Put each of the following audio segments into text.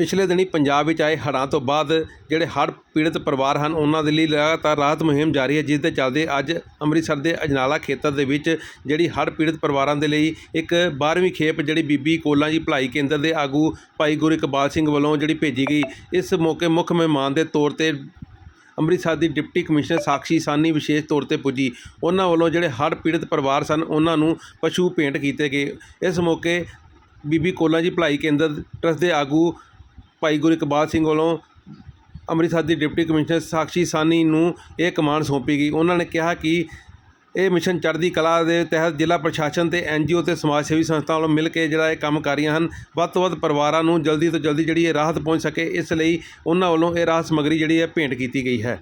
ਪਿਛਲੇ ਦਿਨੀ ਪੰਜਾਬ ਵਿੱਚ ਆਏ ਹੜ੍ਹਾਂ ਤੋਂ ਬਾਅਦ ਜਿਹੜੇ ਹੜ੍ਹ ਪੀੜਤ ਪਰਿਵਾਰ ਹਨ, ਉਹਨਾਂ ਦੇ ਲਈ ਲਗਾਤਾਰ ਰਾਹਤ ਮੁਹਿੰਮ ਜਾਰੀ ਹੈ ਜਿਸ ਦੇ ਚੱਲਦੇ ਅੱਜ ਅੰਮ੍ਰਿਤਸਰ ਦੇ ਅਜਨਾਲਾ ਖੇਤਰ ਦੇ ਵਿੱਚ ਜਿਹੜੀ ਹੜ੍ਹ ਪੀੜਤ ਪਰਿਵਾਰਾਂ ਦੇ ਲਈ ਇੱਕ 12ਵੀਂ ਖੇਪ ਜਿਹੜੀ ਬੀਬੀ ਕੋਲਾਂ ਜੀ ਭਲਾਈ ਕੇਂਦਰ ਦੇ ਆਗੂ ਭਾਈ ਗੁਰੂ ਇਕਬਾਲ ਸਿੰਘ ਵੱਲੋਂ ਜਿਹੜੀ ਭੇਜੀ ਗਈ, ਇਸ ਮੌਕੇ ਮੁੱਖ ਮਹਿਮਾਨ ਦੇ ਤੌਰ ਤੇ ਅੰਮ੍ਰਿਤਸਰ ਦੀ ਡਿਪਟੀ ਕਮਿਸ਼ਨਰ ਸਾਕਸ਼ੀ ਸਾਨੀ ਵਿਸ਼ੇਸ਼ ਤੌਰ ਤੇ ਪੁੱਜੀ। ਉਹਨਾਂ ਵੱਲੋਂ ਜਿਹੜੇ ਹੜ੍ਹ ਪੀੜਤ ਪਰਿਵਾਰ ਸਨ, ਉਹਨਾਂ ਨੂੰ ਪਸ਼ੂ ਭੇਂਟ ਕੀਤੇ ਗਏ। ਇਸ ਮੌਕੇ ਬੀਬੀ ਕੋਲਾਂ ਜੀ ਭਲਾਈ ਕੇਂਦਰ ਟਰਸਟ ਦੇ ਆਗੂ ਭਾਈ ਗੁਰੂ ਇਕਬਾਲ ਸਿੰਘ ਵੱਲੋਂ ਅੰਮ੍ਰਿਤਸਰ ਦੀ ਡਿਪਟੀ ਕਮਿਸ਼ਨਰ ਸਾਕਸ਼ੀ ਸਾਨੀ ਨੂੰ ਇਹ ਕਮਾਂਡ ਸੌਂਪੀ ਗਈ। ਉਹਨਾਂ ਨੇ ਕਿਹਾ ਕਿ ਇਹ ਮਿਸ਼ਨ ਚੜ੍ਹਦੀ ਕਲਾ ਦੇ ਤਹਿਤ ਜ਼ਿਲ੍ਹਾ ਪ੍ਰਸ਼ਾਸਨ ਤੇ ਐਨਜੀਓ ਤੇ ਸਮਾਜ ਸੇਵੀ ਸੰਸਥਾਵਾਂ ਵੱਲੋਂ ਮਿਲ ਕੇ ਜਿਹੜਾ ਇਹ ਕੰਮ ਕਰ ਰਹੀਆਂ ਹਨ, ਵੱਧ ਤੋਂ ਵੱਧ ਪਰਿਵਾਰਾਂ ਨੂੰ ਜਲਦੀ ਤੋਂ ਜਲਦੀ ਜਿਹੜੀ ਇਹ ਰਾਹਤ ਪਹੁੰਚ ਸਕੇ, ਇਸ ਲਈ ਉਹਨਾਂ ਵੱਲੋਂ ਇਹ ਰਾਹਤ ਸਮੱਗਰੀ ਜਿਹੜੀ ਹੈ ਭੇਂਟ ਕੀਤੀ ਗਈ ਹੈ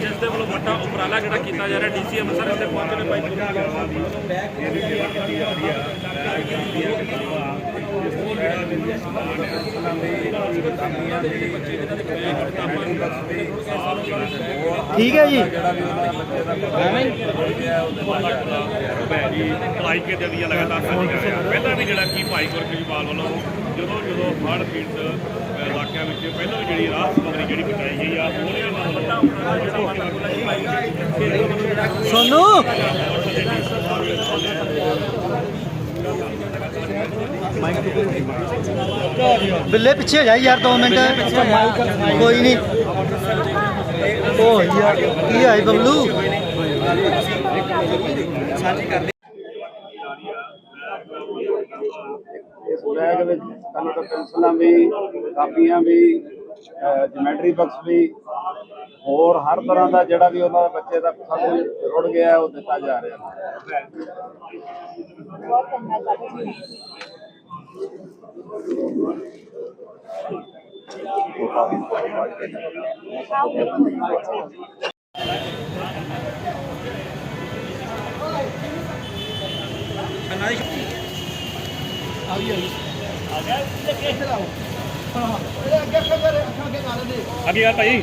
ਜਿਸ ਦੇ ਵੱਲੋਂ ਵੱਡਾ ਉਪਰਾਲਾ ਜਿਹੜਾ ਕੀਤਾ ਜਾ ਰਿਹਾ ਡੀਸੀ ਅੰਮ੍ਰਿਤਸਰ ਇੱਥੇ ਪਹੁੰਚੇ ਨੇ ਭਾਈ ਠੀਕ ਹੈ ਜੀ। ਭਲਾਈ ਕੇ ਦੀਆਂ ਲਗਾਤਾਰ ਰਿਹਾ ਪਹਿਲਾਂ ਵੀ ਜਿਹੜਾ ਕੀ ਭਾਈ ਗੁਰਕਜਪਾਲ ਵੱਲੋਂ ਜਦੋਂ ਜਦੋਂ ਪੀੜਤ ਅ, ਇਲਾਕਿਆਂ ਵਿੱਚ ਪਹਿਲਾਂ ਵੀ ਜਿਹੜੀ ਰਾਹਤ ਸਮੱਗਰੀ ਜਿਹੜੀ ਪਹੁੰਚਾਈ ਗਈ ਆ ਉਹਦੇ ਨਾਲ ਵੱਡਾ ਉਪਰਾਲਾ ਜਿਹੜਾ ਮਾਤਾ ਸੋਨੂ ਬਿੱਲੇ ਪਿੱਛੇ ਜਾ ਯਾਰ 2 ਮਿੰਟ ਕੋਈ ਨਹੀਂ ਉਹ ਯਾਰ ਕੀ ਆਈ ਬਬਲੂ ਇਸ ਬੈਗ ਵਿੱਚ ਤੁਹਾਨੂੰ ਤਾਂ ਹੋਰ ਹਰ ਤਰ੍ਹਾਂ ਦਾ ਜਿਹੜਾ ਵੀ ਉਹਨਾਂ ਦੇ ਬੱਚੇ ਦਾ ਸਭ ਰੁੜ ਗਿਆ ਉਹ ਦਿੱਤਾ ਜਾ ਰਿਹਾ ਹੈ। ਅੱਗੇ ਆ ਭਾਈ।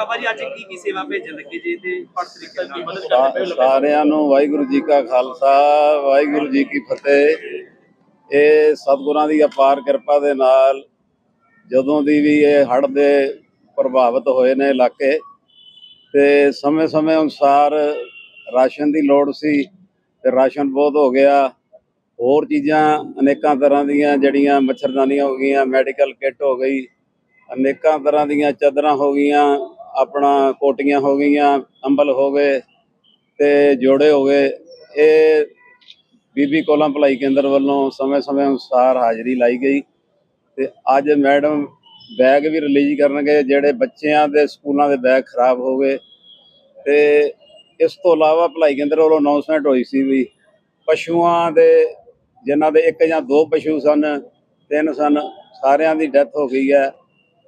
ਬਾਬਾ ਜੀ ਅੱਜ ਕੀ ਕੀ ਸੇਵਾ ਭੇਜਣ ਲੱਗੇ ਜੀ ਤੇ ਹਰ ਤਰੀਕੇ ਨਾਲ? ਮਦਦ ਸਾ- ਸਾਰਿਆਂ ਨੂੰ ਵਾਹਿਗੁਰੂ ਜੀ ਕਾ ਖਾਲਸਾ ਵਾਹਿਗੁਰੂ ਜੀ ਕੀ ਫਤਿਹ। ਇਹ ਸਤਿਗੁਰਾਂ ਦੀ ਅਪਾਰ ਕਿਰਪਾ ਦੇ ਨਾਲ ਜਦੋਂ ਦੀ ਵੀ ਇਹ ਹੜ੍ਹ ਦੇ ਪ੍ਰਭਾਵਿਤ ਹੋਏ ਨੇ ਇਲਾਕੇ ਤੇ ਸਮੇਂ-ਸਮੇਂ ਅਨੁਸਾਰ ਰਾਸ਼ਨ ਦੀ ਲੋੜ ਸੀ ਤੇ ਰਾਸ਼ਨ ਬਹੁਤ ਹੋ ਗਿਆ। ਹੋਰ ਚੀਜ਼ਾਂ ਅਨੇਕਾਂ ਤਰ੍ਹਾਂ ਦੀਆਂ ਜਿਹੜੀਆਂ ਮੱਛਰਦਾਨੀਆਂ ਹੋ ਗਈਆਂ ਮੈਡੀਕਲ ਕਿੱਟ ਹੋ ਗਈ ਅਨੇਕਾਂ ਤਰ੍ਹਾਂ ਦੀਆਂ ਚਾਦਰਾਂ ਹੋ ਗਈਆਂ ਆਪਣਾ ਕੋਟੀਆਂ ਹੋ ਗਈਆਂ, ਅੰਬਲ ਹੋ ਗਏ ਤੇ ਜੋੜੇ ਹੋ ਗਏ। ਇਹ ਬੀਬੀ ਕੋਲਾਂ ਭਲਾਈ ਕੇਂਦਰ ਵੱਲੋਂ ਸਮੇਂ-ਸਮੇਂ ਅਨੁਸਾਰ ਹਾਜ਼ਰੀ ਲਾਈ ਗਈ ਤੇ ਅੱਜ ਮੈਡਮ ਬੈਗ ਵੀ ਰਿਲੀਜ਼ ਕਰਨਗੇ, ਜਿਹੜੇ ਬੱਚਿਆਂ ਦੇ ਸਕੂਲਾਂ ਦੇ ਬੈਗ ਖਰਾਬ ਹੋ ਗਏ ਤੇ ਇਸ ਤੋਂ ਇਲਾਵਾ ਭਲਾਈ ਕੇਂਦਰ ਵੱਲੋਂ ਅਨਾਉਂਸਮੈਂਟ ਹੋਈ ਸੀ ਵੀ ਪਸ਼ੂਆਂ ਦੇ, ਜਿਨ੍ਹਾਂ ਦੇ ਇੱਕ ਜਾਂ ਦੋ ਪਸ਼ੂ ਸਨ, ਤਿੰਨ ਸਨ, ਸਾਰਿਆਂ ਦੀ ਡੈਥ ਹੋ ਗਈ ਹੈ।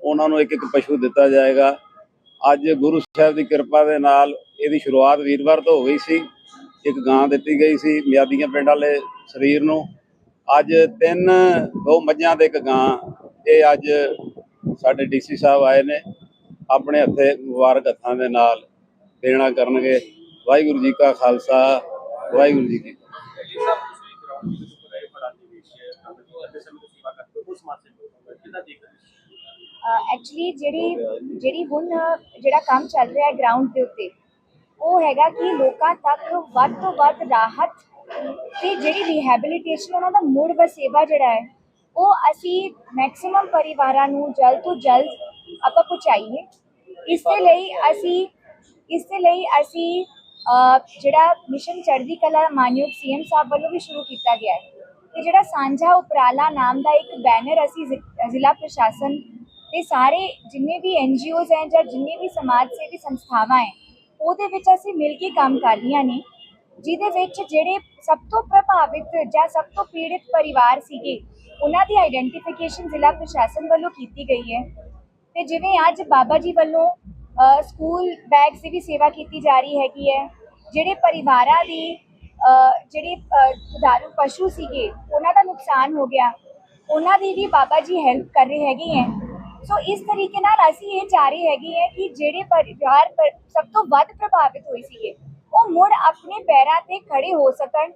ਉਹਨਾਂ ਨੂੰ ਇੱਕ ਇੱਕ ਪਸ਼ੂ ਦਿੱਤਾ ਜਾਏਗਾ। ਅੱਜ ਗੁਰੂ ਸਾਹਿਬ ਦੀ ਕਿਰਪਾ ਦੇ ਨਾਲ ਇਹਦੀ ਸ਼ੁਰੂਆਤ ਵੀਰਵਾਰ ਤੋਂ ਹੋ ਗਈ ਸੀ। ਇੱਕ ਗਾਂ ਦਿੱਤੀ ਗਈ ਸੀ ਮਿਆਦੀਆਂ ਪਿੰਡ ਵਾਲੇ ਸਰੀਰ ਨੂੰ। ਅੱਜ ਤਿੰਨ ਦੋ ਮੱਝਾਂ ਤੇ ਇੱਕ ਗਾਂ। ਇਹ ਅੱਜ ਸਾਡੇ ਡੀਸੀ ਸਾਹਿਬ ਆਏ ਨੇ। ਆਪਣੇ ਹੱਥੇ ਮੁਬਾਰਕ ਹੱਥਾਂ ਦੇ ਨਾਲ ਦੇਣਾ ਕਰਨਗੇ। ਵਾਹਿਗੁਰੂ ਜੀ ਕਾ ਖਾਲਸਾ, ਵਾਹਿਗੁਰੂ ਜੀ ਕੀ ਫਤਿਹ। ਐਕਚੁਅਲੀ ਜਿਹੜੀ ਜਿਹੜੀ ਹੁਣ, ਜਿਹੜਾ ਕੰਮ ਚੱਲ ਰਿਹਾ ਹੈ ਗਰਾਊਂਡ ਦੇ ਉੱਤੇ, ਉਹ ਹੈਗਾ ਕਿ ਲੋਕਾਂ ਤੱਕ ਵੱਧ ਤੋਂ ਵੱਧ ਰਾਹਤ ਤੇ ਜਿਹੜੀ ਰਿਹੈਬਿਲਿਟੇਸ਼ਨ ਉਹਨਾਂ ਦਾ ਮੁੜ ਵਸੇਵਾ ਜਿਹੜਾ ਹੈ, ਉਹ ਅਸੀਂ ਮੈਕਸਿਮਮ ਪਰਿਵਾਰਾਂ ਨੂੰ ਜਲਦ ਤੋਂ ਜਲਦ ਆਪਾਂ ਪਹੁੰਚਾਈਏ। ਇਸ ਦੇ ਲਈ ਅਸੀਂ, ਇਸ ਦੇ ਲਈ ਅਸੀਂ ਜਿਹੜਾ ਮਿਸ਼ਨ ਚੜ੍ਹਦੀ ਕਲਾ ਮਾਨਯੋਗ ਸੀਐਮ ਸਾਹਿਬ ਵੱਲੋਂ ਵੀ ਸ਼ੁਰੂ ਕੀਤਾ ਗਿਆ ਹੈ ਤੇ ਜਿਹੜਾ ਸਾਂਝਾ ਉਪਰਾਲਾ ਨਾਮ ਦਾ ਇੱਕ ਬੈਨਰ ਅਸੀਂ ਜ਼ਿ- ਜ਼ਿਲ੍ਹਾ ਪ੍ਰਸ਼ਾਸਨ ਤੇ ਸਾਰੇ ਜਿੰਨੇ ਵੀ ਐਨਜੀਓਜ਼ ਹੈ ਜਾਂ ਜਿੰਨੇ ਵੀ ਸਮਾਜ ਸੇਵੀ ਸੰਸਥਾਵਾਂ ਹੈ ਉਹਦੇ ਵਿੱਚ ਅਸੀਂ ਮਿਲ ਕੇ ਕੰਮ ਕਰ ਰਹੀਆਂ ਨੇ ਜਿਹਦੇ ਵਿੱਚ ਜਿਹੜੇ ਸਭ ਤੋਂ ਪ੍ਰਭਾਵਿਤ ਜਾਂ ਸਭ ਤੋਂ ਪੀੜਿਤ ਪਰਿਵਾਰ ਸੀਗੇ ਉਹਨਾਂ ਦੀ ਆਈਡੈਂਟੀਫਿਕੇਸ਼ਨ ਜ਼ਿਲ੍ਹਾ ਪ੍ਰਸ਼ਾਸਨ ਵੱਲੋਂ ਕੀਤੀ ਗਈ ਹੈ। ਤੇ ਜਿਵੇਂ ਅੱਜ ਬਾਬਾ ਜੀ ਵੱਲੋਂ ਸਕੂਲ ਬੈਗਸ ਦੀ ਵੀ ਸੇਵਾ ਕੀਤੀ ਜਾ ਰਹੀ ਹੈਗੀ ਹੈ ਜਿਹੜੇ ਪਰਿਵਾਰਾਂ ਦੀ ਜਿਹੜੇ ਅ, ਦੁਧਾਰੂ ਪਸ਼ੂ ਸੀਗੇ ਉਹਨਾਂ ਦਾ ਨੁਕਸਾਨ ਹੋ ਗਿਆ ਉਹਨਾਂ ਦੀ ਵੀ ਬਾਬਾ ਜੀ ਹੈਲਪ ਕਰ ਰਹੇ ਹੈਗੇ ਹੈ। ਸੋ ਇਸ ਤਰੀਕੇ ਨਾਲ ਅਸੀਂ ਇਹ ਚਾਹ ਰਹੇ ਹੈਗੇ ਹੈ ਕਿ ਜਿਹੜੇ ਪਰਿਵਾਰ ਸਭ ਤੋਂ ਵੱਧ ਪ੍ਰਭਾਵਿਤ ਹੋਏ ਸੀਗੇ, ਉਹ ਮੁੜ ਆਪਣੇ ਪੈਰਾਂ ਤੇ ਖੜੇ ਹੋ ਸਕਣ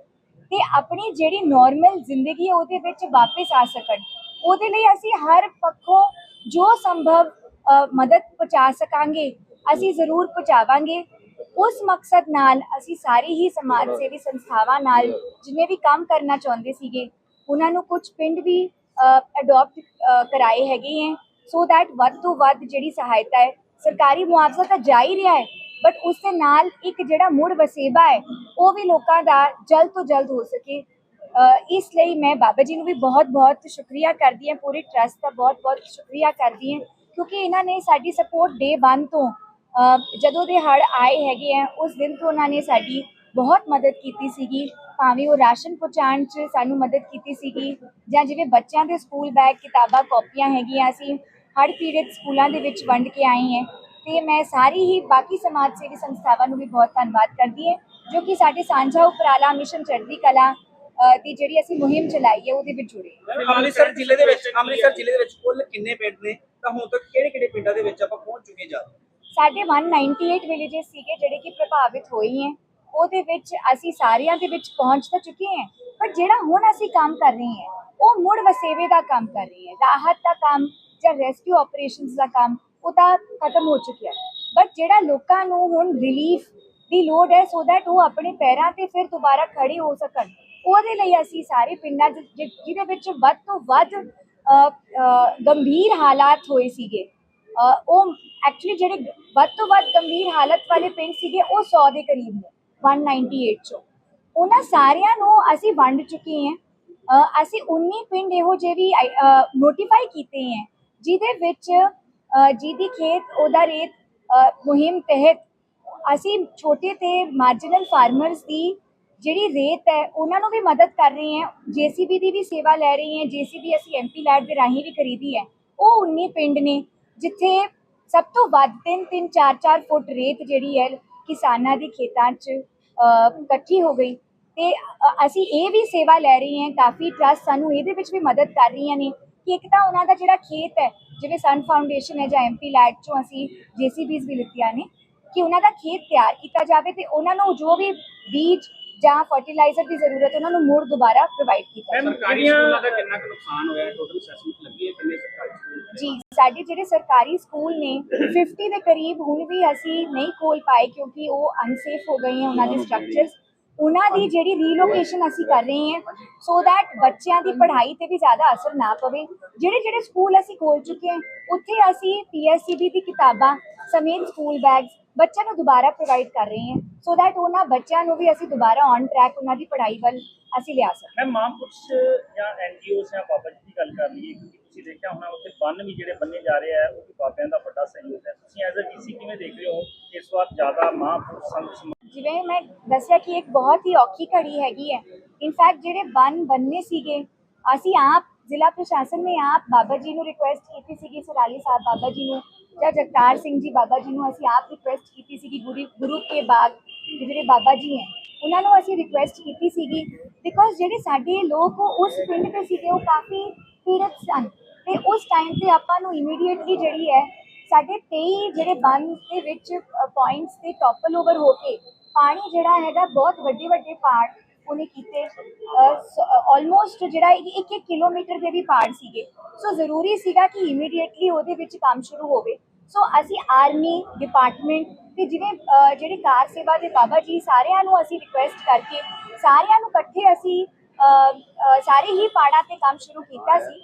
ਤੇ ਆਪਣੀ ਜਿਹੜੀ ਨਾਰਮਲ ਜ਼ਿੰਦਗੀ ਹੈ ਉਹਦੇ ਵਿੱਚ ਵਾਪਸ ਆ ਸਕਣ। ਉਹਦੇ ਲਈ ਅਸੀਂ ਹਰ ਪੱਖੋਂ ਜੋ ਸੰਭਵ ਮਦਦ ਪਹੁੰਚਾ ਸਕਾਂਗੇ, ਅਸੀਂ ਜ਼ਰੂਰ ਪਹੁੰਚਾਵਾਂਗੇ। ਉਸ ਮਕਸਦ ਨਾਲ ਅਸੀਂ ਸਾਰੀ ਹੀ ਸਮਾਜ ਸੇਵੀ ਸੰਸਥਾਵਾਂ ਨਾਲ ਜਿੰਨੇ ਵੀ ਕੰਮ ਕਰਨਾ ਚਾਹੁੰਦੇ ਸੀਗੇ, ਉਹਨਾਂ ਨੂੰ ਕੁਝ ਪਿੰਡ ਵੀ ਅਡਾਪਟ ਕਰਾਏ ਹੈਗੇ ਹੈ ਸੋ ਦੈਟ ਵੱਧ ਤੋਂ ਵੱਧ ਜਿਹੜੀ ਸਹਾਇਤਾ ਹੈ, ਸਰਕਾਰੀ ਮੁਆਵਜ਼ਾ ਤਾਂ ਜਾ ਹੀ ਰਿਹਾ ਹੈ ਬਟ ਉਸ ਦੇ ਨਾਲ ਇੱਕ ਜਿਹੜਾ ਮੁੜ ਵਸੇਬਾ ਹੈ, ਉਹ ਵੀ ਲੋਕਾਂ ਦਾ ਜਲਦ ਤੋਂ ਜਲਦ ਹੋ ਸਕੇ। ਇਸ ਲਈ ਮੈਂ ਬਾਬਾ ਜੀ ਨੂੰ ਵੀ ਬਹੁਤ ਬਹੁਤ ਸ਼ੁਕਰੀਆ ਕਰਦੀ ਹਾਂ, ਪੂਰੇ ਟਰਸਟ ਦਾ ਬਹੁਤ ਬਹੁਤ ਸ਼ੁਕਰੀਆ ਕਰਦੀ ਹਾਂ, ਕਿਉਂਕਿ ਇਹਨਾਂ ਨੇ ਸਾਡੀ ਸਪੋਰਟ ਡੇ 1 ਤੋਂ ਜਦੋਂ ਦੇ ਹੜ ਆਏ ਹੈਗੇ ਆ, ਉਸ ਦਿਨ ਤੋਂ ਉਹਨਾਂ ਨੇ ਸਾਡੀ ਬਹੁਤ ਮਦਦ ਕੀਤੀ ਸੀਗੀ, ਭਾਵੇਂ ਉਹ ਰਾਸ਼ਨ ਪਹੁੰਚਾਉਣ 'ਚ ਸਾਨੂੰ ਮਦਦ ਕੀਤੀ ਸੀਗੀ ਜਾਂ ਜਿਵੇਂ ਬੱਚਿਆਂ ਦੇ ਸਕੂਲ ਬੈਗ, ਕਿਤਾਬਾਂ, ਕਾਪੀਆਂ ਹੈਗੀਆਂ ਅਸੀਂ ਹੜ੍ਹ ਪੀੜਿਤ ਸਕੂਲਾਂ ਦੇ ਵਿੱਚ ਵੰਡ ਕੇ ਆਏ ਹਾਂ। ਤੇ ਮੈਂ ਸਾਰੀ ਹੀ ਬਾਕੀ ਸਮਾਜ ਸੇਵੀ ਸੰਸਥਾਵਾਂ ਨੂੰ ਵੀ ਬਹੁਤ ਧੰਨਵਾਦ ਕਰਦੀ ਹਾਂ ਜੋ ਕਿ ਸਾਡੇ ਸਾਂਝਾ ਉਪਰਾਲਾ ਮਿਸ਼ਨ ਚੜ੍ਹਦੀ ਕਲਾ ਦੀ ਜਿਹੜੀ ਅਸੀਂ ਮੁਹਿੰਮ ਚਲਾਈ ਹੈ ਉਹਦੇ ਵਿੱਚ ਜੁੜੇ ਅੰਮ੍ਰਿਤਸਰ ਜ਼ਿਲ੍ਹੇ ਦੇ ਵਿੱਚ ਅੰਮ੍ਰਿਤਸਰ ਜ਼ਿਲ੍ਹੇ ਦੇ ਵਿੱਚ ਕੁੱਲ ਕਿੰਨੇ ਪਿੰਡ ਨੇ? ਤਾਂ ਹੁਣ ਤੱਕ ਕਿਹੜੇ ਕਿਹੜੇ ਪਿੰਡਾਂ ਦੇ ਵਿੱਚ ਆਪਾਂ ਪਹੁੰਚ ਚੁੱਕੇ ਜਾ ਸਾਡੇ 198 ਵਿਲੇजेस ਸੀਗੇ ਜਿਹੜੇ ਕਿ ਪ੍ਰਭਾਵਿਤ ਹੋਏ ਹੈ। ਉਹਦੇ ਵਿੱਚ ਅਸੀਂ ਸਾਰਿਆਂ ਦੇ ਵਿੱਚ ਪਹੁੰਚ ਤਾਂ ਚੁੱਕੇ ਹਾਂ ਪਰ ਜਿਹੜਾ ਹੁਣ ਅਸੀਂ ਕੰਮ ਕਰ ਰਹੇ ਹਾਂ ਉਹ ਮੁੜ ਵਸੇਵੇ ਦਾ ਕੰਮ ਕਰ ਰਹੇ ਹਾਂ ਰਾਹਤ ਦਾ ਕੰਮ ਜਾਂ ਰੈਸਕਿਊ ਆਪਰੇਸ਼ਨਸ ਦਾ ਕੰਮ, ਉਹ ਤਾਂ ਖਤਮ ਹੋ ਚੁੱਕਿਆ ਬਟ ਜਿਹੜਾ ਲੋਕਾਂ ਨੂੰ ਹੁਣ ਰਿਲੀਫ ਦੀ ਲੋੜ ਹੈ ਸੋ ਦੈਟ ਉਹ ਆਪਣੇ ਪੈਰਾਂ ਤੇ ਫਿਰ ਦੁਬਾਰਾ ਖੜੇ ਹੋ ਸਕਣ। ਉਹਦੇ ਲਈ ਅਸੀਂ ਸਾਰੇ ਪਿੰਡਾਂ 'ਚ ਜਿਹਦੇ ਵਿੱਚ ਵੱਧ ਤੋਂ ਵੱਧ ਗੰਭੀਰ ਹਾਲਾਤ ਹੋਏ ਸੀਗੇ ਉਹ ਐਕਚੁਅਲੀ ਜਿਹੜੇ ਵੱਧ ਤੋਂ ਵੱਧ ਗੰਭੀਰ ਹਾਲਤ ਵਾਲੇ ਪਿੰਡ ਸੀਗੇ, ਉਹ 100 ਦੇ ਕਰੀਬ ਨੇ 198 ਚੋਂ। ਉਹਨਾਂ ਸਾਰਿਆਂ ਨੂੰ ਅਸੀਂ ਵੰਡ ਚੁੱਕੇ ਹਾਂ। ਅਸੀਂ 19 ਪਿੰਡ ਇਹੋ ਜਿਹੇ ਵੀ ਨੋਟੀਫਾਈ ਕੀਤੇ ਹੈ ਜਿਹਦੇ ਵਿੱਚ ਜਿਹਦੀ ਖੇਤ, ਉਹਦਾ ਰੇਤ ਮੁਹਿੰਮ ਤਹਿਤ ਅਸੀਂ ਛੋਟੇ ਤੇ ਮਾਰਜਨਲ ਫਾਰਮਰਸ ਦੀ ਜਿਹੜੀ ਰੇਤ ਹੈ, ਉਹਨਾਂ ਨੂੰ ਵੀ ਮਦਦ ਕਰ ਰਹੇ ਹਾਂ। ਜੀਸੀਬੀ ਦੀ ਵੀ ਸੇਵਾ ਲੈ ਰਹੇ ਹਾਂ ਜੀਸੀਬੀ ਅਸੀਂ ਐਮਪੀ ਲੈਡ ਦੇ ਰਾਹੀਂ ਵੀ ਖਰੀਦੀ ਹੈ। ਉਹ 19 ਪਿੰਡ ਨੇ, ਜਿੱਥੇ ਸਭ ਤੋਂ ਵੱਧ 3 3 4 4 ਫੁੱਟ ਰੇਤ ਜਿਹੜੀ ਹੈ, ਕਿਸਾਨਾਂ ਦੇ ਖੇਤਾਂ 'ਚ ਇਕੱਠੀ ਹੋ ਗਈ। ਤੇ ਅਸੀਂ ਇਹ ਵੀ ਸੇਵਾ ਲੈ ਰਹੇ ਹਾਂ, ਕਾਫੀ ਟਰਸਟ ਸਾਨੂੰ ਇਹਦੇ ਵਿੱਚ ਵੀ ਮਦਦ ਕਰ ਰਹੀਆਂ ਨੇ। ਕਿ ਇੱਕ ਤਾਂ ਉਹਨਾਂ ਦਾ ਜਿਹੜਾ ਖੇਤ ਹੈ ਜਿਵੇਂ ਸਨ ਫਾਊਂਡੇਸ਼ਨ ਹੈ ਜਾਂ ਐਮਪੀ ਲੈਟ ਚੋਂ ਅਸੀਂ ਜੀਸੀਬੀਜ਼ ਵੀ ਲਿੱਤੀਆਂ ਨੇ ਕਿ ਉਹਨਾਂ ਦਾ ਖੇਤ ਤਿਆਰ ਕੀਤਾ ਜਾਵੇ ਤੇ ਉਹਨਾਂ ਨੂੰ ਜੋ ਵੀ ਬੀਜ ਜਾਂ ਫਰਟੀਲਾਈਜ਼ਰ ਦੀ ਜ਼ਰੂਰਤ ਹੈ ਉਹਨਾਂ ਨੂੰ ਮੁੜ ਦੁਬਾਰਾ ਪ੍ਰੋਵਾਈਡ ਕੀਤਾ ਜਾਵੇ। ਸਰਕਾਰੀ ਸਕੂਲਾਂ ਦਾ ਕਿੰਨਾ ਕੁ ਨੁਕਸਾਨ ਹੋਇਆ? ਟੋਟਲ ਅਸੈਸਮੈਂਟ ਲੱਗੀ ਹੈ ਕਿੰਨੇ ਸਰਕਾਰੀ ਸਕੂਲ ਜੀ ਸਾਡੇ ਜਿਹੜੇ ਸਰਕਾਰੀ ਸਕੂਲ ਨੇ 50 ਦੇ ਕਰੀਬ ਹੁਣ ਵੀ ਅਸੀਂ ਨਹੀਂ ਖੋਲ ਪਾਏ ਕਿਉਂਕਿ ਉਹ ਅਨਸੇਫ ਹੋ ਗਏ ਹਨ ਉਹਨਾਂ ਦੇ ਸਟਰਕਚਰਸ ਉਹਨਾਂ ਦੀ ਜਿਹੜੀ ਰੀਲੋਕੇਸ਼ਨ ਅਸੀਂ ਕਰ ਰਹੇ ਹਾਂ ਸੋ ਦੈਟ ਬੱਚਿਆਂ ਦੀ ਪੜ੍ਹਾਈ ਤੇ ਵੀ ਜ਼ਿਆਦਾ ਅਸਰ ਨਾ ਪਵੇ। ਜਿਹੜੇ ਜਿਹੜੇ ਸਕੂਲ ਅਸੀਂ ਖੋਲ ਚੁੱਕੇ ਹਾਂ ਉੱਥੇ ਅਸੀਂ ਪੀਐਸਸੀਬੀ ਦੀ ਕਿਤਾਬਾਂ ਸਮੇਤ ਸਕੂਲ ਬੈਗਸ ਬੱਚਿਆਂ ਨੂੰ ਦੁਬਾਰਾ ਪ੍ਰੋਵਾਈਡ ਕਰ ਰਹੇ ਹਾਂ ਸੋ ਦੈਟ ਉਹਨਾਂ ਬੱਚਿਆਂ ਨੂੰ ਵੀ ਅਸੀਂ ਦੁਬਾਰਾ ਔਨ ਟਰੈਕ ਉਹਨਾਂ ਦੀ ਪੜ੍ਹਾਈ ਵੱਲ ਅਸੀਂ ਲਿਆ ਸਕੀਏ। ਮੈਂ ਮਹਾਂਪੁਰਸ਼ ਜਾਂ ਐਨਜੀਓਸ ਜਾਂ ਬਾਬਾ ਜੀ ਦੀ ਗੱਲ ਕਰ ਲਈਏ ਕਿਉਂਕਿ ਤੁਸੀਂ ਦੇਖਿਆ ਹੋਣਾ ਉੱਥੇ ਬੰਨ ਵੀ ਜਿਹੜੇ ਬੰਨੇ ਜਾ ਰਹੇ ਆ ਉਹ ਵੀ ਬਾਬਿਆਂ ਦਾ ਵੱਡਾ ਸਹਿਯੋਗ ਹੈ। ਤੁਸੀਂ ਐਜ਼ ਅ ਡੀਸੀ ਕਿਵੇਂ ਦੇਖ ਰਹੇ ਹੋ ਕਿ ਇਸ ਵਾਰ ਜ਼ਿਆਦਾ ਮਹਾਂਪੁਰਸ਼ ਸੰਤ ਸਮਾਜ ਜਿਵੇਂ ਮੈਂ ਦੱਸਿਆ ਕਿ ਇੱਕ ਬਹੁਤ ਹੀ ਔਖੀ ਘੜੀ ਹੈਗੀ ਹੈ। ਇਨਫੈਕਟ ਜਿਹੜੇ ਬੰਨ ਬੰਨੇ ਸੀਗੇ, ਅਸੀਂ ਆਪ ਜ਼ਿਲ੍ਹਾ ਪ੍ਰਸ਼ਾਸਨ ਨੇ ਆਪ ਬਾਬਾ ਜੀ ਨੂੰ ਰਿਕੁਐਸਟ ਕੀਤੀ ਸੀਗੀ, ਸਰਾਲੀ ਸਾਹਿਬ ਬਾਬਾ ਜੀ ਨੂੰ, ਜਾਂ ਜਗਤਾਰ ਸਿੰਘ ਜੀ ਬਾਬਾ ਜੀ ਨੂੰ ਅਸੀਂ ਆਪ ਰਿਕੁਐਸਟ ਕੀਤੀ ਸੀਗੀ ਗੁਰੂ ਗੁਰੂ ਕੇ ਬਾਗ ਜਿਹੜੇ ਬਾਬਾ ਜੀ ਹੈ, ਉਹਨਾਂ ਨੂੰ ਅਸੀਂ ਰਿਕੁਐਸਟ ਕੀਤੀ ਸੀਗੀ। ਬਿਕੋਜ਼ ਜਿਹੜੇ ਸਾਡੇ ਲੋਕ ਉਸ ਪਿੰਡ ਦੇ ਸੀਗੇ, ਉਹ ਕਾਫੀ ਪੀੜਤ ਸਨ। ਤੇ ਉਸ ਟਾਈਮ ਤੇ ਆਪਾਂ ਨੂੰ ਇਮੀਡੀਏਟਲੀ ਜਿਹੜੀ ਹੈ, ਸਾਡੇ 23 ਜਿਹੜੇ ਬੰਨ ਦੇ ਵਿੱਚ ਪੁਆਇੰਟਸ ਤੇ ਟੋਪਲ ਓਵਰ ਹੋ ਕੇ ਪਾਣੀ ਜਿਹੜਾ ਹੈਗਾ ਬਹੁਤ ਵੱਡੇ ਵੱਡੇ ਪਹਾੜ ਉਹਨੇ ਕੀਤੇ। ਆਲਮੋਸਟ ਜਿਹੜਾ ਇੱਕ ਇੱਕ ਕਿਲੋਮੀਟਰ ਦੇ ਵੀ ਪਹਾੜ ਸੀਗੇ। ਸੋ ਜ਼ਰੂਰੀ ਸੀਗਾ ਕਿ ਇਮੀਡੀਏਟਲੀ ਉਹਦੇ ਵਿੱਚ ਕੰਮ ਸ਼ੁਰੂ ਹੋਵੇ। ਸੋ ਅਸੀਂ ਆਰਮੀ ਡਿਪਾਰਟਮੈਂਟ ਤੇ ਜਿਵੇਂ ਜਿਹੜੇ ਕਾਰ ਸੇਵਾ ਦੇ ਬਾਬਾ ਜੀ ਸਾਰਿਆਂ ਨੂੰ ਅਸੀਂ ਰਿਕੁਐਸਟ ਕਰਕੇ ਸਾਰਿਆਂ ਨੂੰ ਇਕੱਠੇ ਅਸੀਂ ਸਾਰੇ ਹੀ ਪਹਾੜਾਂ ਤੇ ਕੰਮ ਸ਼ੁਰੂ ਕੀਤਾ ਸੀ।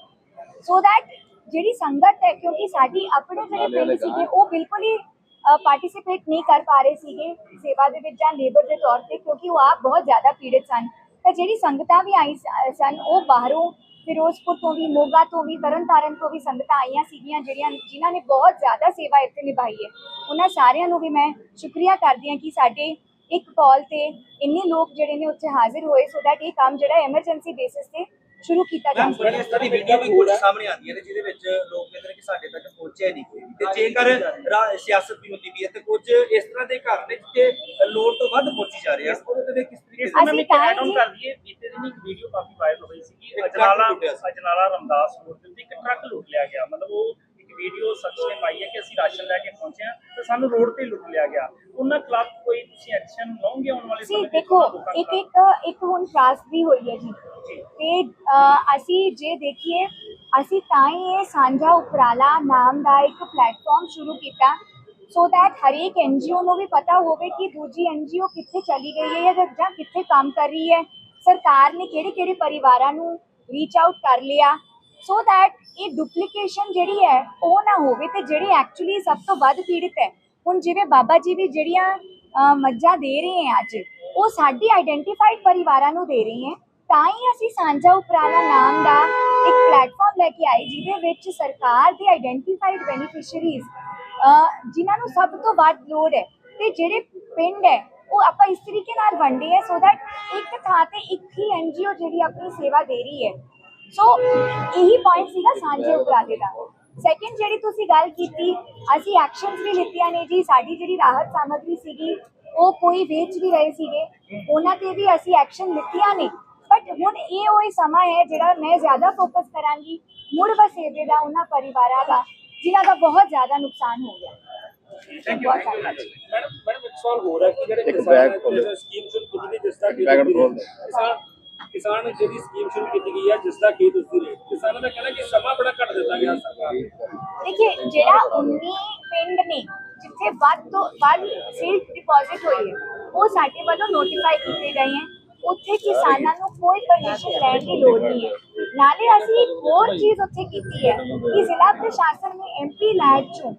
ਸੋ ਦੈਟ ਜਿਹੜੀ ਸੰਗਤ ਹੈ ਕਿਉਂਕਿ ਸਾਡੀ ਆਪਣੇ ਜਿਹੜੇ ਪਿੰਡ ਸੀਗੇ ਉਹ ਬਿਲਕੁਲ ਹੀ ਪਾਰਟਿਸਿਪੇਟ ਨਹੀਂ ਕਰ ਪਾ ਰਹੇ ਸੀਗੇ ਸੇਵਾ ਦੇ ਵਿੱਚ ਜਾਂ ਲੇਬਰ ਦੇ ਤੌਰ ਤੇ, ਕਿਉਂਕਿ ਉਹ ਆਪ ਬਹੁਤ ਜ਼ਿਆਦਾ ਪੀੜਤ ਸਨ। ਤਾਂ ਜਿਹੜੀ ਸੰਗਤਾਂ ਵੀ ਆਈ ਸਨ, ਉਹ ਬਾਹਰੋਂ ਫਿਰੋਜ਼ਪੁਰ ਤੋਂ ਵੀ, ਮੋਗਾ ਤੋਂ ਵੀ, ਤਰਨਤਾਰਨ ਤੋਂ ਵੀ ਸੰਗਤਾਂ ਆਈਆਂ ਸੀਗੀਆਂ, ਜਿਹੜੀਆਂ, ਜਿਨ੍ਹਾਂ ਨੇ ਬਹੁਤ ਜ਼ਿਆਦਾ ਸੇਵਾ ਇੱਥੇ ਨਿਭਾਈ ਹੈ। ਉਹਨਾਂ ਸਾਰਿਆਂ ਨੂੰ ਵੀ ਮੈਂ ਸ਼ੁਕਰੀਆ ਕਰਦੀ ਹਾਂ ਕਿ ਸਾਡੇ ਇੱਕ ਕਾਲ ਤੇ ਇੰਨੇ ਲੋਕ ਜਿਹੜੇ ਨੇ ਉੱਥੇ ਹਾਜ਼ਰ ਹੋਏ ਸੋ ਦੈਟ ਇਹ ਕੰਮ ਜਿਹੜਾ ਐਮਰਜੈਂਸੀ ਬੇਸਿਸ ਤੇ ਸ਼ੁਰੂ ਕੀਤਾ ਜਾ ਸਕਦਾ ਇਸ ਤਰ੍ਹਾਂ ਦੀ ਵੀਡੀਓ ਵੀ ਕੁਝ ਸਾਹਮਣੇ ਆਉਂਦੀਆਂ ਨੇ ਜਿਹਦੇ ਵਿੱਚ ਲੋਕ ਕਹਿੰਦੇ ਨੇ ਕਿ ਸਾਡੇ ਤੱਕ ਪਹੁੰਚਿਆ ਹੀ ਨਹੀਂ ਕੋਈ ਤੇ ਜੇਕਰ ਰਾ- ਸਿਆਸਤ ਵੀ ਹੁੰਦੀ ਵੀ ਹੈ ਤੇ ਕੁਝ ਇਸ ਤਰ੍ਹਾਂ ਦੇ ਘਰ ਨੇ ਜਿੱਥੇ ਲੋੜ ਤੋਂ ਵੱਧ ਪਹੁੰਚੀ ਜਾ ਰਹੀ ਹੈ। ਉਹਦੇ ਤੇ ਕਿਸ ਤਰੀਕੇ ਇਸ ਨਾਲ ਮੈਂ ਅਸੀਂ ਐਡ ਆਨ ਕਰ ਦਈਏ ਬੀਤੇ ਦਿਨ ਇੱਕ ਵੀਡੀਓ ਕਾਫੀ ਵਾਇਰਲ ਹੋਈ ਸੀ ਟਰੱਕ ਅਜਨਾਲਾ। ਅਜਨਾਲਾ ਰਮਦਾਸ ਤੇ ਇੱਕ ਟਰੱਕ ਲੁੱਟ ਲਿਆ ਗਿਆ। ਮਤਲਬ ਉਹ ਵੀਡੀਓ ਸ਼ਖਸ ਨੇ ਪਾਈ ਹੈ ਕਿ ਅਸੀਂ ਰਾਸ਼ਨ ਲੈ ਕੇ ਪਹੁੰਚੇ ਹਾਂ ਤੇ ਸਾਨੂੰ ਰੋਡ ਤੇ ਲੁੱਟ ਲਿਆ ਗਿਆ। ਉਹਨਾਂ ਖਿਲਾਫ ਕੋਈ ਤੁਸੀਂ ਐਕਸ਼ਨ ਲਓਗੇ ਆਉਣ ਵਾਲੇ ਸਮੇਂ ਵਿੱਚ ਦੇਖੋ ਇੱਕ? ਇੱਕ ਇੱਕ ਹੁਣ ਤਰਾਸਦੀ ਹੋਈ ਹੈ ਜੀ। ਤੇ ਅਸੀਂ ਜੇ ਦੇਖੀਏ ਅਸੀਂ ਤਾਂ ਹੀ ਇਹ ਸਾਂਝਾ ਉਪਰਾਲਾ ਨਾਮ ਦਾ ਇੱਕ ਪਲੇਟਫਾਰਮ ਸ਼ੁਰੂ ਕੀਤਾ। ਸੋ that ਹਰੇਕ ਐਨਜੀਓ ਨੂੰ ਵੀ ਪਤਾ ਹੋਵੇ ਕਿ ਦੂਜੀ ਐਨਜੀਓ ਕਿੱਥੇ ਚਲੀ ਗਈ ਹੈ ਜਾਂ ਜਾਂ ਕਿੱਥੇ ਕੰਮ ਕਰ ਰਹੀ ਹੈ। ਸਰਕਾਰ ਨੇ ਕਿਹੜੇ ਕਿਹੜੇ ਪਰਿਵਾਰਾਂ ਨੂੰ ਰੀਚ ਆਊਟ ਕਰ ਲਿਆ। ਸੋ that ਇਹ ਡੁਪਲੀਕੇਸ਼ਨ ਜਿਹੜੀ ਹੈ, ਉਹ ਨਾ ਹੋਵੇ ਤੇ ਜਿਹੜੇ ਐਕਚੁਅਲੀ ਸਭ ਤੋਂ ਵੱਧ ਪੀੜਿਤ ਹੈ। ਹੁਣ ਜਿਵੇਂ ਬਾਬਾ ਜੀ ਵੀ ਜਿਹੜੀਆਂ ਮੱਝਾਂ ਦੇ ਰਹੇ ਹੈ ਅੱਜ, ਉਹ ਸਾਡੀ ਆਇਡੈਂਟੀਫਾਈਡ ਪਰਿਵਾਰਾਂ ਨੂੰ ਦੇ ਰਹੇ ਹੈ। ਤਾਂ ਹੀ ਅਸੀਂ ਸਾਂਝਾ ਉਪਰਾਲਾ ਨਾਮ ਦਾ ਇੱਕ ਪਲੇਟਫਾਰਮ ਲੈ ਕੇ ਆਏ, ਜਿਹਦੇ ਵਿੱਚ ਸਰਕਾਰ ਦੇ ਆਇਡੈਂਟੀਫਾਈਡ ਬੈਨੀਫੀਸ਼ੀਅਰੀਜ਼ ਜਿਨ੍ਹਾਂ ਨੂੰ ਸਭ ਤੋਂ ਵੱਧ ਲੋੜ ਹੈ ਤੇ ਜਿਹੜੇ ਪਿੰਡ ਹੈ, ਉਹ ਆਪਾਂ ਇਸ ਤਰੀਕੇ ਨਾਲ ਵੰਡੇ ਹੈ ਸੋ ਦੈਟ ਇੱਕ ਥਾਂ ਤੇ ਇੱਕ ਹੀ ਐਨਜੀਓ ਜਿਹੜੀ ਆਪਣੀ ਸੇਵਾ ਦੇ ਰਹੀ ਹੈ। ਸੋ ਇਹੀ ਪੁਆਇੰਟ ਸੀਗਾ ਸਾਂਝੇ ਉਪਰਾਲੇ ਦਾ। ਸੈਕਿੰਡ ਜਿਹੜੀ ਤੁਸੀਂ ਗੱਲ ਕੀਤੀ ਅਸੀਂ ਐਕਸ਼ਨਸ ਵੀ ਲਿੱਤੀਆਂ ਨੇ ਜੀ ਸਾਡੀ ਜਿਹੜੀ ਰਾਹਤ ਸਾਮਗਰੀ ਸੀਗੀ ਉਹ ਕੋਈ ਵੇਚ ਵੀ ਰਹੇ ਸੀਗੇ। ਉਹਨਾਂ ਤੇ ਵੀ ਅਸੀਂ ਐਕਸ਼ਨ ਲਿੱਤੀਆਂ ਨੇ। ਬਟ ਹੁਣ ਇਹ ਉਹ ਹੀ ਸਮਾਂ ਹੈ ਜਿਹੜਾ ਮੈਂ ਜ਼ਿਆਦਾ ਫੋਕਸ ਕਰਾਂਗੀ ਮੁੜ ਵਸੇਬੇ ਦਾ ਉਹਨਾਂ ਪਰਿਵਾਰਾਂ ਦਾ ਜਿਨ੍ਹਾਂ ਦਾ ਬਹੁਤ ਜ਼ਿਆਦਾ ਨੁਕਸਾਨ ਹੋ ਗਿਆ। ਮੈਡਮ ਮੈਡਮ ਇੱਕ ਸਵਾਲ ਹੋ ਰਿਹਾ ਕਿ ਜਿਹੜੇ ਕਿਸਾਨਾਂ ਸਕੀਮ ਸ਼ੁਰੂ ਕੀਤੀ ਜਿਸ ਦਾ ਖੇਤ ਪੈਕਟ ਉਸਦੀ ਖੋਲ੍ਹ ਰਹੀ। ਕਿਸਾਨ ਕਿਸਾਨ ਜਿਹੜੀ ਸਕੀਮ ਸ਼ੁਰੂ ਕੀਤੀ ਗਈ ਹੈ ਜਿਸ ਦਾ ਖੇਤ ਉਸਦੀ ਰਹੀ ਕਿਸਾਨਾਂ ਦਾ ਕਹਿਣਾ ਕਿ ਸਮਾਂ ਬੜਾ ਘੱਟ ਦਿੱਤਾ ਗਿਆ ਸਰਕਾਰ ਨੇ। ਦੇਖਿਏ, ਜਿਹੜਾ 19 ਪਿੰਡ ਨੇ, ਜਿੱਥੇ ਵੱਧ ਤੋਂ ਵੱਧ ਸਿਲਕ ਡਿਪੋਜ਼ਿਟ ਹੋਈ ਹੈ, ਉਹ ਸਾਡੇ ਵੱਲੋਂ ਨੋਟੀਫਾਈ ਕੀਤੇ ਗਏ ਹੈ। ਉੱਥੇ ਕਿਸਾਨਾਂ ਨੂੰ ਕੋਈ ਪਰਮਿਸ਼ਨ ਲੈਣ ਦੀ ਲੋੜ ਨਹੀਂ ਹੈ। ਨਾਲੇ ਅਸੀਂ ਇੱਕ ਹੋਰ ਚੀਜ਼ ਉੱਥੇ ਕੀਤੀ ਹੈ ਕਿ ਜ਼ਿਲ੍ਹਾ ਪ੍ਰਸ਼ਾਸਨ ਨੇ ਐਮਪੀ ਲੈਡ ਚੋਂ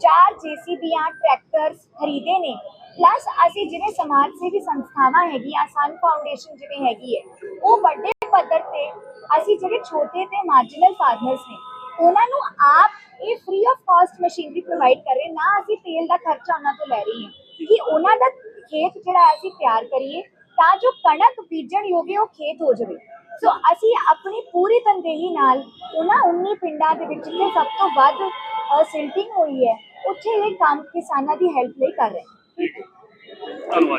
ਚਾਰ ਜੀਸੀਬੀਆਂ, ਟਰੈਕਟਰਸ ਖਰੀਦੇ ਨੇ। ਪਲੱਸ ਅਸੀਂ ਜਿਵੇਂ ਸਮਾਜ ਸੇਵੀ ਸੰਸਥਾਵਾਂ ਹੈਗੀਆਂ ਸਨ ਫਾਊਂਡੇਸ਼ਨ ਜਿਵੇਂ ਹੈਗੀ ਹੈ, ਉਹ ਵੱਡੇ ਪੱਧਰ ਤੇ ਅਸੀਂ ਜਿਹੜੇ ਛੋਟੇ ਤੇ ਮਾਰਜਨਲ ਫਾਰਮਰਸ ਨੇ, ਉਹਨਾਂ ਨੂੰ ਆਪ ਇਹ free of cost machinery provide ਕਰ ਰਹੇ ਨਾ ਅਸੀਂ ਤੇਲ ਦਾ ਖਰਚਾ ਉਹਨਾਂ ਤੋਂ ਲੈ ਰਹੇ ਹਾਂ ਕਿ ਉਹਨਾਂ ਦਾ ਖੇਤ ਜਿਹੜਾ ਹੈ ਅਸੀਂ ਤਿਆਰ ਕਰੀਏ, ਤਾਂ ਜੋ ਕਣਕ ਬੀਜਣ ਯੋਗ ਉਹ ਖੇਤ ਹੋ ਜਾਵੇ। ਸੋ ਅਸੀਂ ਆਪਣੀ ਪੂਰੀ ਤਨਦੇਹੀ ਨਾਲ ਉਹਨਾਂ 19 ਪਿੰਡਾਂ ਦੇ ਵਿੱਚ ਜਿੱਥੇ ਸਭ ਤੋਂ ਵੱਧ ਸਿਲਟਿੰਗ ਹੋਈ ਹੈ, ਉੱਥੇ ਇਹ ਕੰਮ ਕਿਸਾਨਾਂ ਦੀ ਹੈਲਪ ਲਈ ਕਰ ਰਹੇ ਹਾਂ। あのワイプ。